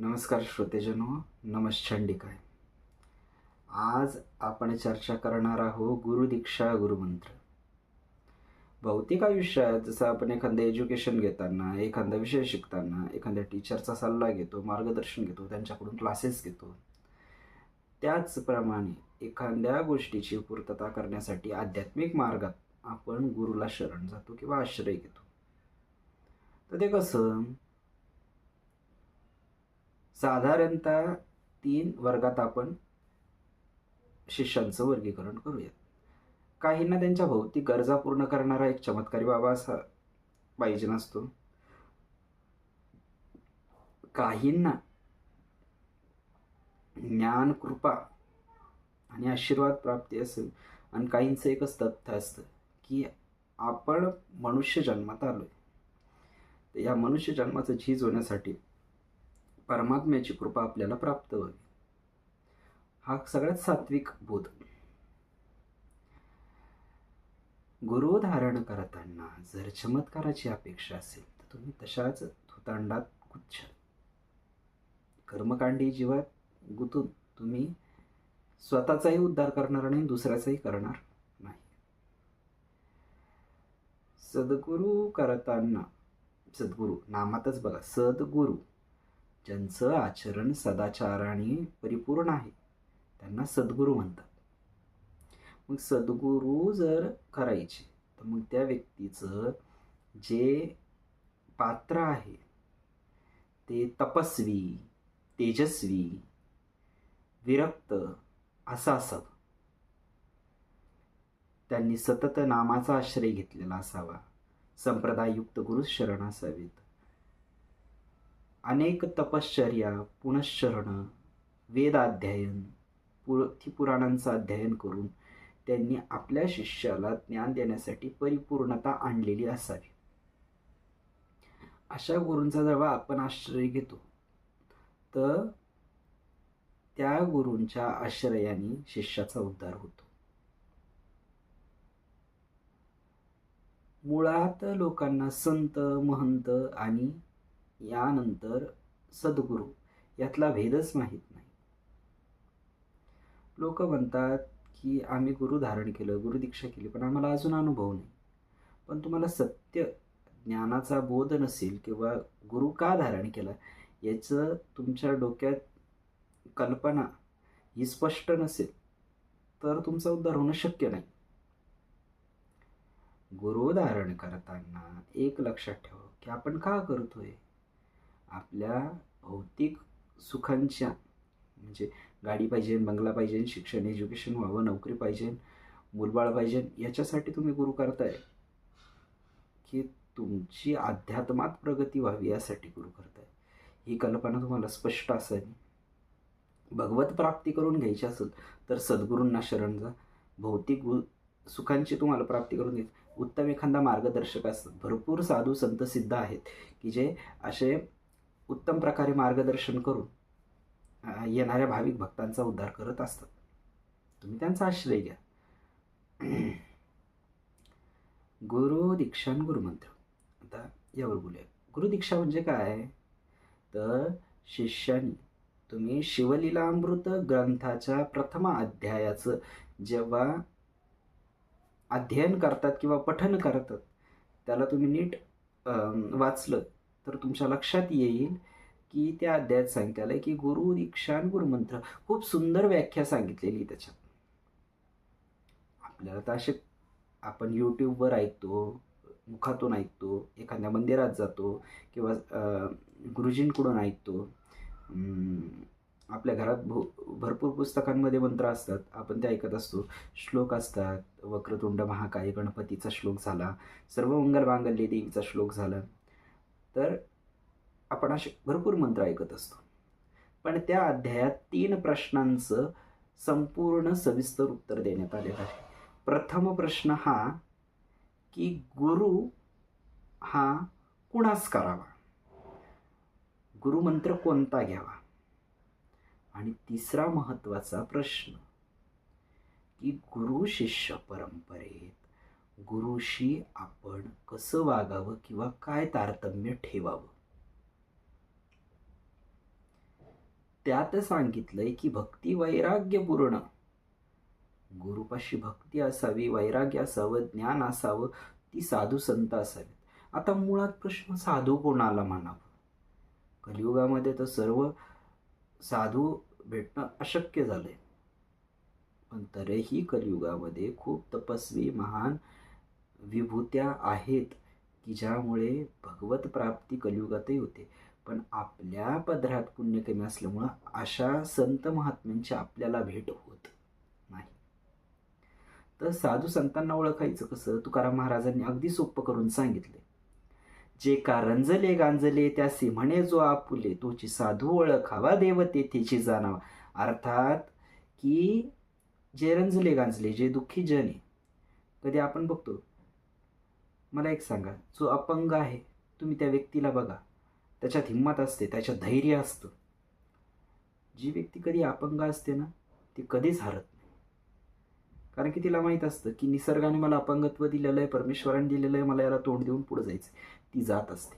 नमस्कार श्रोतेजनो नमश्चंडिकाय. आज आपण चर्चा करणार आहोत गुरुदीक्षा गुरुमंत्र भौतिक आयुष्यात जसं आपण एखादं एज्युकेशन घेताना एखादा विषय शिकताना एखाद्या टीचरचा सल्ला घेतो मार्गदर्शन घेतो त्यांच्याकडून क्लासेस घेतो त्याचप्रमाणे एखाद्या गोष्टीची पूर्तता करण्यासाठी आध्यात्मिक मार्गात आपण गुरुला शरण जातो किंवा आश्रय घेतो. तर ते कसं? साधारणतः तीन वर्गात आपण शिष्यांचं वर्गीकरण करूयात. काहींना त्यांच्या भौतिक गरजा पूर्ण करणारा एक चमत्कारी बाबा असा पाहिजे नसतो. काहींना ज्ञान कृपा आणि आशीर्वाद प्राप्ती असेल आणि काहींचं एकच तथ्य असतं की आपण मनुष्य जन्मात आलोय. तर या मनुष्य जन्माचं झीज होण्यासाठी परमात्म्याची कृपा आपल्याला प्राप्त व्हावी हा सगळ्यात सात्विक बोध. गुरु धारण करताना जर चमत्काराची अपेक्षा असेल तर तुम्ही तशाच धुतांडात गुच्छ कर्मकांडी जीवात गुतून तुम्ही स्वतःचाही उद्धार करणार नाही दुसऱ्याचाही करणार नाही. सद्गुरू करताना सद्गुरू नामातच बघा सद्गुरू. ज्यांचं आचरण सदाचाराने परिपूर्ण आहे त्यांना सद्गुरू म्हणतात. मग सद्गुरू जर करायचे तर मग त्या व्यक्तीचं जे पात्र आहे ते तपस्वी तेजस्वी विरक्त असं असावं. त्यांनी सतत नामाचा आश्रय घेतलेला असावा. संप्रदाययुक्त गुरु शरण असावेत अनेक तपश्चर्या पुनश्चरण वेदाध्ययन पुराणांचं अध्ययन करून त्यांनी आपल्या शिष्याला ज्ञान देण्यासाठी परिपूर्णता आणलेली असावी. अशा गुरूंचा जेव्हा आपण आश्रय घेतो. तर त्या गुरूंच्या आश्रयाने शिष्याचा उद्धार होतो. मुळात लोकांना संत महंत आणि यानंतर सद्गुरू यातला भेदच माहीत नाही. लोक म्हणतात की आम्ही गुरु धारण केलं गुरुदीक्षा केली पण आम्हाला अजून अनुभव नाही. पण तुम्हाला सत्य ज्ञानाचा बोध नसेल किंवा गुरु का धारण केला याचं तुमच्या डोक्यात कल्पना ही स्पष्ट नसेल तर तुमचा उद्धार होणं शक्य नाही. गुरु धारण करताना एक लक्षात ठेवा की आपण का करतोय? आपल्या भौतिक सुखांच्या म्हणजे गाडी पाहिजे बंगला पाहिजे शिक्षण एज्युकेशन व्हावं नोकरी पाहिजे मुलबाळ पाहिजे याच्यासाठी तुम्ही गुरु करताय. की तुमची अध्यात्मात प्रगती व्हावी यासाठी गुरु करताय. ही कल्पना तुम्हाला स्पष्ट असावी भगवत प्राप्ती करून घ्यायची असेल तर सद्गुरूंना शरण जा. भौतिक गु सुखांची तुम्हाला प्राप्ती करून घ्यायची उत्तम एखादा मार्गदर्शक असतात भरपूर साधू संत सिद्ध आहेत की जे असे उत्तम प्रकारे मार्गदर्शन करून येणाऱ्या भाविक भक्तांचा उद्धार करत असतात. तुम्ही त्यांचा आश्रय घ्या. गुरु दीक्षा गुरुमंत्र आता यावर बोलूया. गुरुदीक्षा म्हणजे काय? तर शिष्यानी तुम्ही शिवलीलामृत ग्रंथाच्या प्रथम अध्यायाचं जेव्हा अध्ययन करतात किंवा पठन करतात त्याला तुम्ही नीट वाचलं तर तुमच्या लक्षात येईल की त्या अध्यायात सांगितलेलं आहे की गुरु दीक्षान गुरुमंत्र. खूप सुंदर व्याख्या सांगितलेली त्याच्यात. आपल्याला तर असे आपण यूट्यूबवर ऐकतो मुखातून ऐकतो एखाद्या मंदिरात जातो किंवा गुरुजींकडून ऐकतो. आपल्या घरात भो भरपूर पुस्तकांमध्ये मंत्र असतात. आपण ते ऐकत असतो. श्लोक असतात. वक्रतुंड महाकाय गणपतीचा श्लोक झाला. सर्व मंगल मांगल्य देवीचा श्लोक झाला. तर आपण असे भरपूर मंत्र ऐकत असतो. पण त्या अध्यायात तीन प्रश्नांचं संपूर्ण सविस्तर उत्तर देण्यात आलेलं आहे. प्रथम प्रश्न हा की गुरु हा कुणास करावा? गुरुमंत्र कोणता घ्यावा? आणि तिसरा महत्त्वाचा प्रश्न की गुरु शिष्य परंपरेत गुरुशी आपण कसं वागावं किंवा काय तारतम्य ठेवावं? त्यात सांगितलंय की भक्ती वैराग्यपूर्ण. गुरुपाशी भक्ती असावी वैराग्य असावं ज्ञान असावं ती साधू संत असावीत. आता मुळात प्रश्न साधू कोणाला म्हणावं कलियुगामध्ये तर सर्व साधू भेटणं अशक्य झालंय. पण तरीही कलियुगामध्ये खूप तपस्वी महान विभूत्या आहेत की ज्यामुळे भगवत प्राप्ती कलियुगातही होते. पण आपल्या पदरात पुण्य कमी असल्यामुळं अशा संत महात्म्यांची आपल्याला भेट होत नाही. तर साधू संतांना ओळखायचं कसं? तुकाराम महाराजांनी अगदी सोपं करून सांगितले जे का रंजले गांजले त्यासी म्हणे जो आपुले तोची साधू ओळखावा देव तेथेची जाणावा. अर्थात की जे रंजले गांजले जे दुःखी जन आहे कधी आपण बघतो मला एक सांगा जो अपंग आहे तुम्ही त्या व्यक्तीला बघा. त्याच्यात हिंमत असते त्याच्यात धैर्य असतं. जी व्यक्ती कधी अपंग असते ना ती कधीच हरत नाही. कारण की तिला माहीत असतं की निसर्गाने मला अपंगत्व दिलेलं आहे परमेश्वराने दिलेलं आहे मला याला तोंड देऊन पुढे जायचं ती जात असते.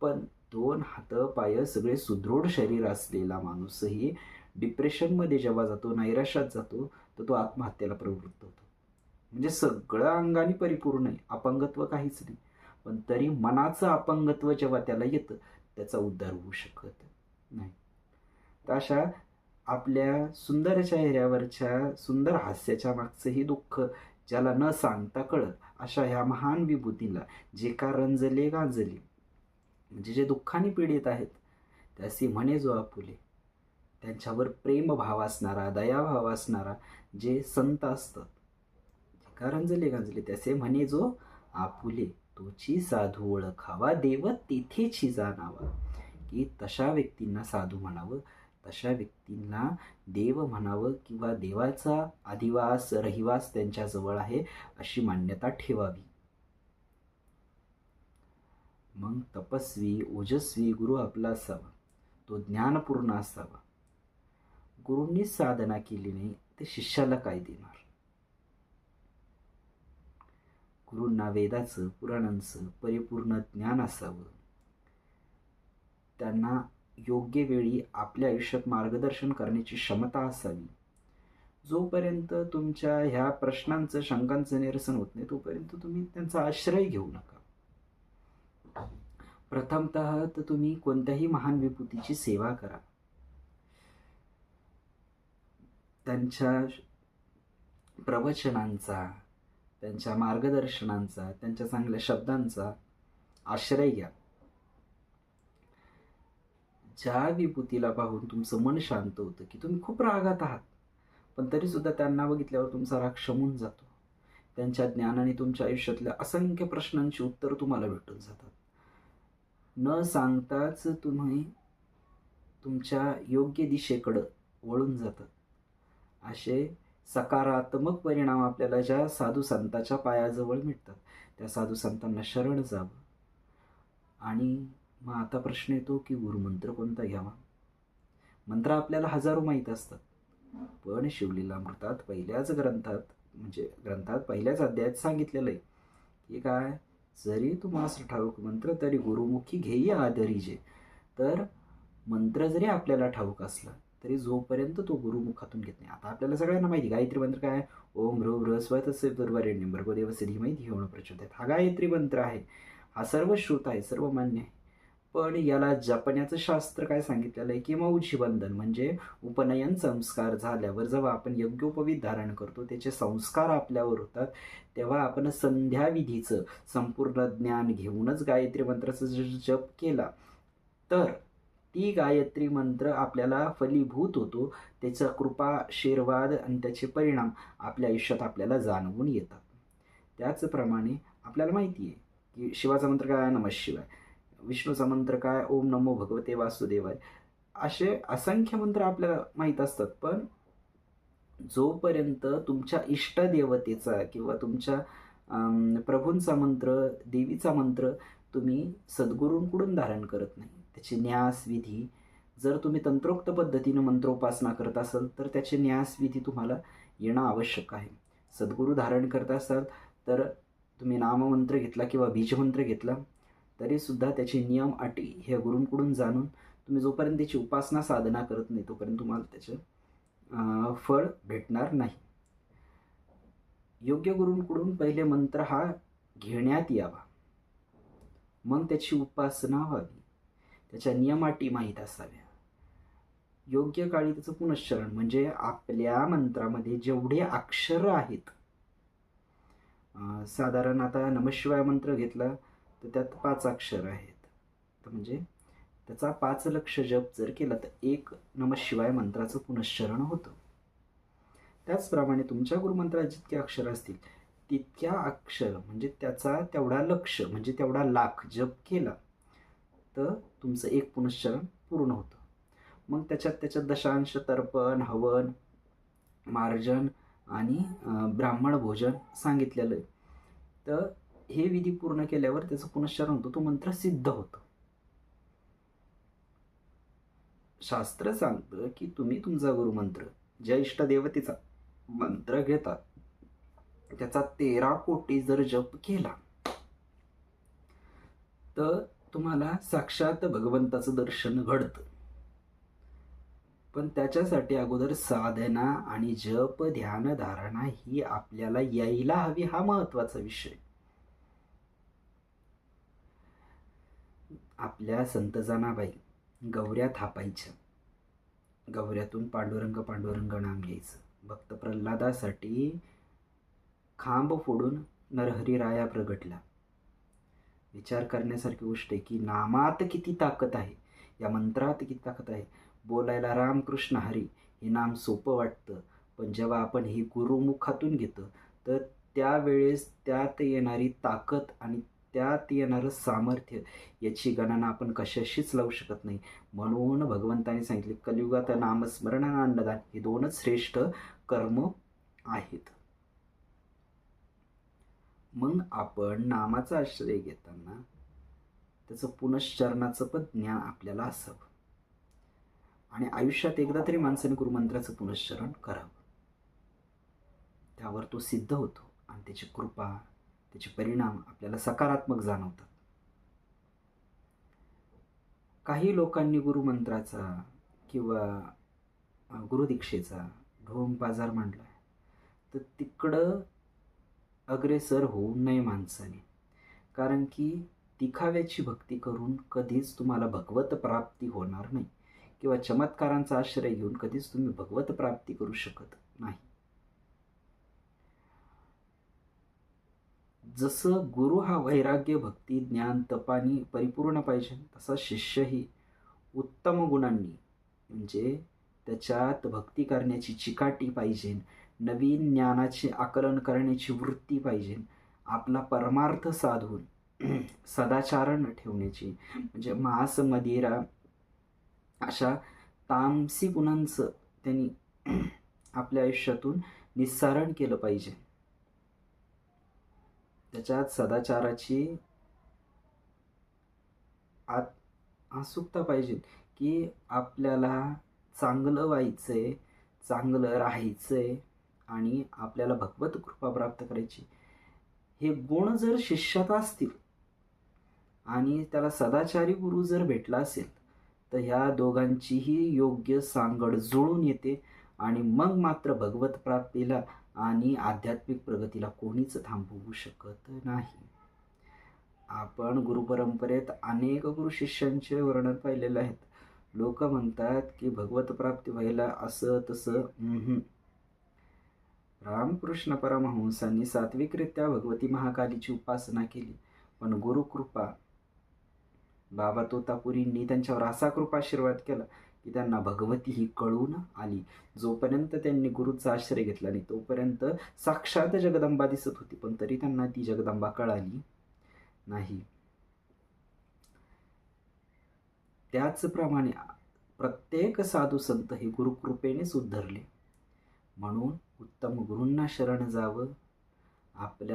पण दोन हातं पाय सगळे सुदृढ शरीर असलेला माणूसही डिप्रेशनमध्ये जेव्हा जातो नैराश्यात जातो तर तो आत्महत्येला प्रवृत्त होतो. म्हणजे सगळं अंगाने परिपूर्ण आहे अपंगत्व काहीच नाही. पण तरी मनाचं अपंगत्व जेव्हा त्याला येतं त्याचा उद्धार होऊ शकत नाही. तर अशा आपल्या सुंदर चेहऱ्यावरच्या सुंदर हास्याच्या मागचंही दुःख ज्याला न सांगता कळत अशा ह्या महान विभूतीला जे का रंजले गांजले म्हणजे जे दुःखाने पीडित आहेत त्यासी म्हणे जो आपुले त्यांच्यावर प्रेमभाव असणारा दयाभाव असणारा जे संत असतात कारंजले गांजले. त्याचे म्हणे जो आपुले तोची साधू ओळखावा देव तेथेची जाणावा. की तशा व्यक्तींना साधू म्हणावं तशा व्यक्तींना देव म्हणावं किंवा देवाचा अधिवास रहिवास त्यांच्याजवळ आहे अशी मान्यता ठेवावी. मग तपस्वी ओजस्वी गुरु आपला असावा. तो ज्ञानपूर्ण असावा. गुरूंनीच साधना केली नाही ते शिष्याला काय देणार? गुरूंना वेदाचं पुराणांचं परिपूर्ण ज्ञान असावं. त्यांना योग्य वेळी आपल्या आयुष्यात मार्गदर्शन करण्याची क्षमता असावी. जोपर्यंत तुमच्या ह्या प्रश्नांचं शंकांचं निरसन होत नाही तोपर्यंत तुम्ही त्यांचा आश्रय घेऊ नका. प्रथमत तर तुम्ही कोणत्याही महान विभूतीची सेवा करा. त्यांच्या प्रवचनांचा त्यांच्या मार्गदर्शनांचा त्यांच्या चांगल्या शब्दांचा आश्रय घ्या. ज्या विभूतीला पाहून तुमचं मन शांत होतं की तुम्ही खूप रागात आहात पण तरीसुद्धा त्यांना बघितल्यावर तुमचा राग शमून जातो. त्यांच्या ज्ञानाने तुमच्या आयुष्यातल्या असंख्य प्रश्नांची उत्तर तुम्हाला भेटून जातात. न सांगताच तुम्ही तुमच्या योग्य दिशेकडं वळून जातात. असे सकारात्मक परिणाम आपल्याला ज्या साधू संताच्या पायाजवळ मिळतात त्या साधू संतांना शरण जावं. आणि मग आता प्रश्न येतो की गुरुमंत्र कोणता घ्यावा? मंत्र आपल्याला हजारो माहीत असतात पण शिवलीलामृतात पहिल्याच ग्रंथात म्हणजे ग्रंथात पहिल्याच अध्यायात सांगितलेलं आहे की काय? जरी तुम्हाला ठाऊक मंत्र तरी गुरुमुखी घेई आदरीजे. तर मंत्र जरी आपल्याला ठाऊक असला तरी जोपर्यंत तो गुरुमुखातून घेत नाही. आता आपल्याला सगळ्यांना माहिती गायत्री मंत्र काय? ओम ह्र ह्र देव सिद्धी माहिती होणं प्रचलित आहे हा गायत्री मंत्र आहे. हा सर्व श्रुत आहे सर्व मान्य आहे. पण याला जपण्याचं शास्त्र काय सांगितलेलं आहे? की मौजी बंधन म्हणजे उपनयन संस्कार झाल्यावर जेव्हा आपण यज्ञोपवीत धारण करतो त्याचे संस्कार आपल्यावर होतात तेव्हा आपण संध्याविधीचं संपूर्ण ज्ञान घेऊनच गायत्री मंत्राचा जप केला. तर ती गायत्री मंत्र आपल्याला फलीभूत होतो. त्याचा कृपा आशीर्वाद आणि त्याचे परिणाम आपल्या आयुष्यात आपल्याला जाणवून येतात. त्याचप्रमाणे आपल्याला माहिती आहे की शिवाचा मंत्र काय नमः शिवाय. विष्णूचा मंत्र काय? ओम नमो भगवते वासुदेवाय. असे असंख्य मंत्र आपल्याला माहीत असतात पण जोपर्यंत तुमच्या इष्टदेवतेचा किंवा तुमच्या प्रभूंचा मंत्र देवीचा मंत्र तुम्ही सद्गुरूंकडून धारण करत नाही. त्याचे न्यासविधी जर तुम्ही तंत्रोक्त पद्धतीनं मंत्रोपासना करत असाल तर त्याचे न्यासविधी तुम्हाला येणं आवश्यक आहे. सद्गुरू धारण करत असाल तर तुम्ही नाममंत्र घेतला किंवा बीजमंत्र घेतला तरीसुद्धा त्याचे नियम अटी हे गुरूंकडून जाणून तुम्ही जोपर्यंत त्याची उपासना साधना करत नाही तोपर्यंत तुम्हाला त्याचं फळ भेटणार नाही. योग्य गुरूंकडून पहिले मंत्र हा घेण्यात यावा. मग त्याची उपासना व्हावी. त्याच्या नियमाटी माहीत असाव्या. योग्य काळी त्याचं पुनश्चरण म्हणजे आपल्या मंत्रामध्ये जेवढे अक्षर आहेत. साधारण आता नमशिवाय मंत्र घेतला तर त्यात पाच अक्षर आहेत. तर म्हणजे त्याचा पाच लक्ष जप जर केला तर एक नमशिवाय मंत्राचं पुनश्चरण होतं. त्याचप्रमाणे तुमच्या गुरुमंत्रात जितके अक्षर असतील तितक्या अक्षर म्हणजे त्याचा तेवढा लक्ष म्हणजे तेवढा लाख जप केला तर तुमचं एक पुनश्चरण पूर्ण होतं. मग त्याच्यात त्याच्यात दशांश तर्पण हवन मार्जन आणि ब्राह्मण भोजन सांगितलेलं आहे. तर हे विधी पूर्ण केल्यावर त्याचं पुनश्चरण होतं. तो मंत्र सिद्ध होतो. शास्त्र सांगतं की तुम्ही तुमचा गुरुमंत्र ज्या इष्टदेवतेचा मंत्र घेता त्याचा तेरा कोटी जर जप केला तर तुम्हाला साक्षात भगवंताचं दर्शन घडतं. पण त्याच्यासाठी अगोदर साधना आणि जप ध्यान धारणा ही आपल्याला यायला हवी हा महत्त्वाचा विषय. आपल्या संत जानाबाई गौऱ्या थापायच्या. गौऱ्यातून पांडुरंग पांडुरंग नाम घ्यायचं. भक्त प्रल्हादासाठी खांब फोडून नरहरी राया प्रगटला. विचार करण्यासारखी गोष्ट आहे की नामात किती ताकद आहे? या मंत्रात किती ताकद आहे? बोलायला रामकृष्ण हरी हे नाम सोपं वाटतं. पण जेव्हा आपण हे गुरुमुखातून घेतो तर त्यावेळेस त्यात येणारी ताकद आणि त्यात येणारं सामर्थ्य याची गणना आपण कशाशीच लावू शकत नाही. म्हणून भगवंताने सांगितले कलियुगात नामस्मरण आणि अन्नदान हे दोनच श्रेष्ठ कर्म आहेत. मग आपण नामाचा आश्रय घेताना त्याचं पुनश्चरणाचं पण ज्ञान आपल्याला असावं. आणि आयुष्यात एकदा तरी माणसाने गुरुमंत्राचं पुनश्चरण करावं. त्यावर तो सिद्ध होतो आणि त्याची कृपा त्याचे परिणाम आपल्याला सकारात्मक जाणवतात. काही लोकांनी गुरुमंत्राचा किंवा गुरुदीक्षेचा ढोम बाजार मांडला तर तिकडं अग्रेसर होऊ नये माणसाने. कारण की दिखाव्याची भक्ती करून कधीच तुम्हाला भगवत प्राप्ती होणार नाही किंवा चमत्कारांचा आश्रय घेऊन कधीच तुम्ही भगवत प्राप्ती करू शकत नाही. जसं गुरु हा वैराग्य भक्ती ज्ञान तपानी परिपूर्ण पाहिजे तसा शिष्यही उत्तम गुणांनी म्हणजे त्याच्यात भक्ती करण्याची चिकाटी पाहिजे नवीन ज्ञानाचे आकलन करण्याची वृत्ती पाहिजे. आपला परमार्थ साधून सदाचारण ठेवण्याची. म्हणजे मास मदिरा अशा तामसी गुणांचं त्यांनी आपल्या आयुष्यातून निस्सारण केलं पाहिजे. त्याच्यात सदाचाराची आत आसुकता पाहिजे की आपल्याला चांगलं व्हायचं आहे चांगलं राहायचं आहे आणि आपल्याला भगवत कृपा प्राप्त करायची. हे गुण जर शिष्यात असतील आणि त्याला सदाचारी गुरु जर भेटला असेल तर ह्या दोघांचीही योग्य सांगड जुळून येते आणि मग मात्र भगवत प्राप्तीला आणि आध्यात्मिक प्रगतीला कोणीच थांबवू शकत नाही. आपण गुरुपरंपरेत अनेक गुरु शिष्यांचे वर्णन पाहिलेले आहेत. लोक म्हणतात की भगवत प्राप्ती व्हायला असं तसं रामकृष्ण परमहंसांनी सात्विकरित्या भगवती महाकालीची उपासना केली. पण गुरुकृपा बाबा तोतापुरींनी त्यांच्यावर असा कृपा आशीर्वाद केला की त्यांना भगवती ही कळून आली. जोपर्यंत त्यांनी गुरुचा आश्रय घेतला नाही तोपर्यंत साक्षात जगदंबा दिसत होती. पण तरी त्यांना ती जगदंबा कळाली नाही. त्याचप्रमाणे प्रत्येक साधू संत हे गुरुकृपेनेच उद्धरले. म्हणून उत्तम गुरूंना शरण जावं. आपल्या